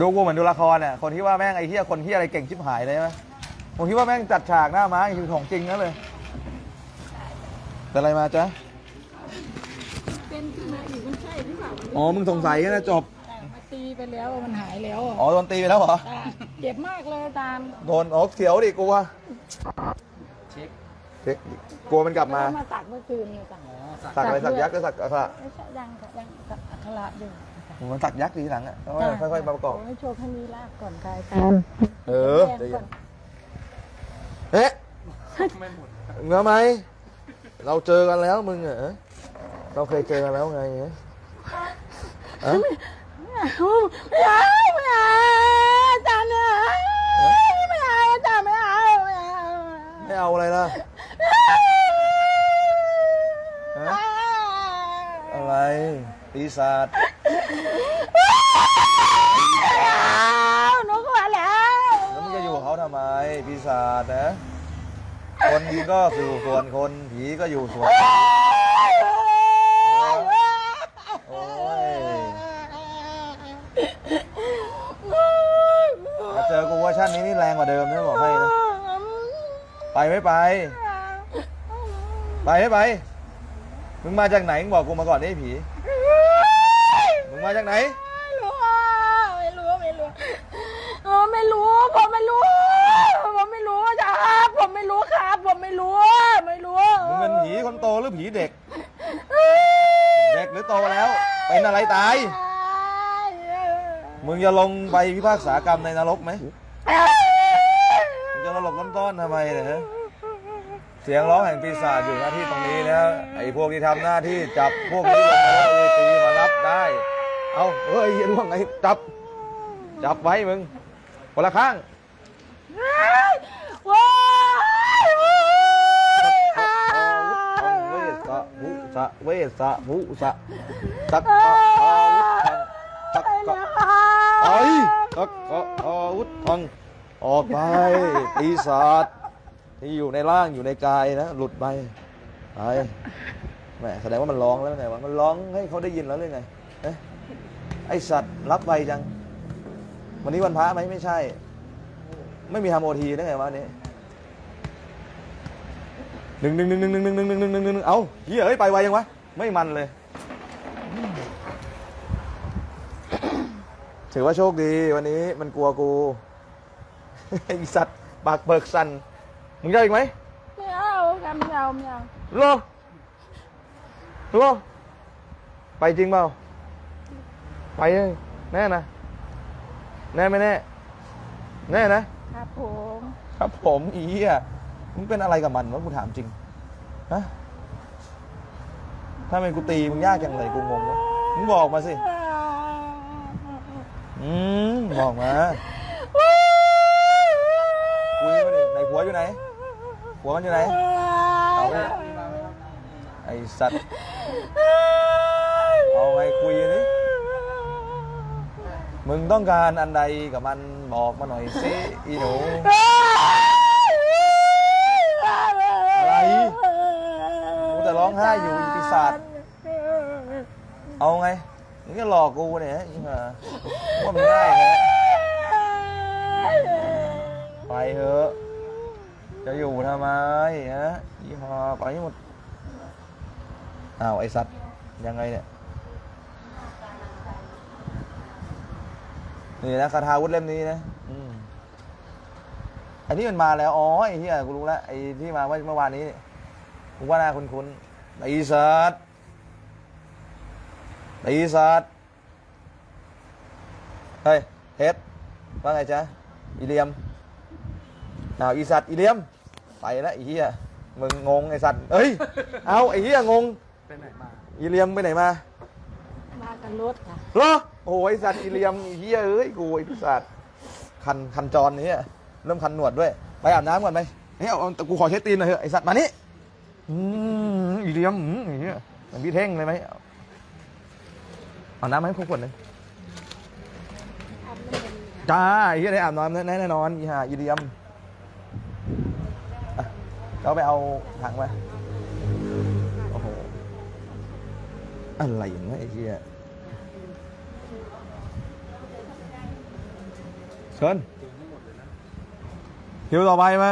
ดูกูเหมือนดูละครเนี่ยคนที่ว่าแม่งไอ้เหี้ยคนที่อะไรเก่งชิบหายเลยใช่ไหมผมคิดว่าแม่งจัดฉากหน้าม้าคือของจริงนั่นเลยเป็นอะไรมาจ๊ะเป็นขึ้นมาอีกมันใช่หรือเปล่าอ๋อมึงสงสัยกันนะจบมาตีไปแล้วมันหายแล้วอ๋อโดนตีไปแล้วเหรออะเจ็บมากเลยอาจารย์โดนอ๋อเสียวดิกูว่าเช็คเช็คกลัวมันกลับมาแล้วมาตักเมื่อคืนเนี่ยจ้ะอ๋อสักสักอะไรสักยักษ์ก็สักอะไรไม่ใช่ยังค่ะยังสักอัคระอยู่ มันสักยักษ์ทีหลังอะเอาไว้ค่อยๆมาประกอบขให้โชคให้มีลาบก่อนกายการเออใจเย็นเอ๊ะไม่หมดเงาไหม เราเจอกันแล้วมึงเหรอเราเคยเจอกันแล้วไงฮะอะไม่เอาไม่เอาอาจารย์เนี่ยไม่เอาอาจารย์ไม่เอาไม่เอาไม่เอาอะไรล่ะฮะอะไรปีศาจเอา หนูก็มาแล้วแล้วมึงจะอยู่กับเขาทำไมปีศาจนะ คนก็อยู่ส่วนคนผีก็อยู่ส่วนผีโอ้ยมาเจอกูเวอร์ชันนี้นี่แรงกว่าเดิมนะบอกให้นะไปไม่ไป ไปไม่ไปมึงมาจากไหนมึงบอกกูมาก่อนได้ผี มึงมาจากไหน ไม่รู้ไม่รู้ไม่รู้เออไม่รู้ผมไม่รู้ ผมไม่รู้จ้าผมไม่รู้ครับ ผมไม่รู้ ไม่รู้มึงเป็นผีคนโตหรือผีเด็ก เด็กหรือโตแล้ว เป็นอะไรตาย มึงจะลงไปพิพากษากรรมในนรกไหมมึงจะหลบล้มต้อนทำไมเนี่ยฮะเสียงร้องแห่งปีศาจอยู่หน้าที่ตรงนี้แล้วไอ้พวกที่ทำหน้าที่จับพวกนี้ลงมาแล้วเวทีมารับได้ เอาเฮ้ยเหี้ยล่วงไงจับ จับไว้มึงคนละข้างว้ายเวสสะภุสะเวสะภุสะสักกะอาวุธังสักกะไปสักกะอาวุธังออกไปปีศาจที่อยู่ในร่างอยู่ในกายนะ หลุดไปไปแหมแสดงว่ามันร้องแล้วไงวะมันร้องให้เขาได้ยินแล้วหรือไงเอ๊ะ ไอสัตว์รับไปจัง วันนี้วันพระไหมไม่ใช่ ไม่มีทำโอทีได้ไงวะอันนี้หนึ่งหนึ่งหนึ่งหนึ่งหนึ่งหนึ่งหนึ่งหนึ่งหนึ่งหนึ่งเอาเฮียเฮ้ยไปไวยังวะ ไม่มันเลย ถือว่าโชคดีวันนี้มันกลัวกูไอสัตว์ปากเบิกสันมึงจะเอาอีกไหมไม่เอากันไม่เอาไม่เอารอรอไปจริงเปล่า ไปเลยแน่นะ แน่ไม่แน่ แน่นะ ครับผม ครับผมอีอะมึงเป็นอะไรกับมันวะกูถามจริงฮะถ้าเป็นกูตีมึงยากจังเลยกูงงวะมึงบอกมาสิ อืมบอกมาคุยมาดิไหนผัวอยู่ไหนผัวมันอยู่ไหนเอาไปไอสัตว์เอาไงคุยดิ มึงต้องการอันใดกับมันบอกมาหน่อยสิอีหนู อะไร กูแต่ร้องไห้อยู่อีปีศาจเอาไงมึงจะหลอกกูเนี่ยอีห่าว่ามันง่ายแค่ไปเถอะ จะอยู่ทำไมฮะอีห่าไปหมดอ้าวไอสัตว์ยังไงเนี่ย นี่นะคาถาวุธเล่มนี้นะอืมอันนี้มันมาแล้ว อ๋อไอ้ที่กูรู้แล้วไอ้ที่มาเมื่อเมื่อวานนี้นี่กูว่าหน้าคุ้นๆไอ้สัตว์ไอ้สัตว์เฮ้ยเฮ็ดว่าไงจ๊ะอีเลียมอ้าวอีสัตว์อีเลียม ไปแล้วไอ้เหี้ยมึงงงไอ้สัตว์เอ้ย เอาไอ้เหี้ยงงไปไหนมาอีเลียมไปไหนมามา กันรถค่ะเหรอโอ้ยสัตว์อีเลียมอ้เฮียเอ้ยกูไอ้ปีศาจคันคันจรนี่เริ่มคันหนวดด้วย ไปอาบน้ำก่อนไหมเฮ้ยเอาเอากูขอเช็ดตีนหน่อยเถอะไอ้สัตว์มานี่อืมอีเลียมอืมไอ้เฮียเหมือนพี่เท่งเลยไหมเอาเอาน้ำมาให้พวกคนหนึ่งจ้าไอ้เฮียได้อาบน้ำแน่แน่นอนอีห่าอีเลียมอะก็ไปเอาถังมาโอ้โหอะไรอย่างเงี้ยไอ้เฮีย เชิญคิวต่อไปไหม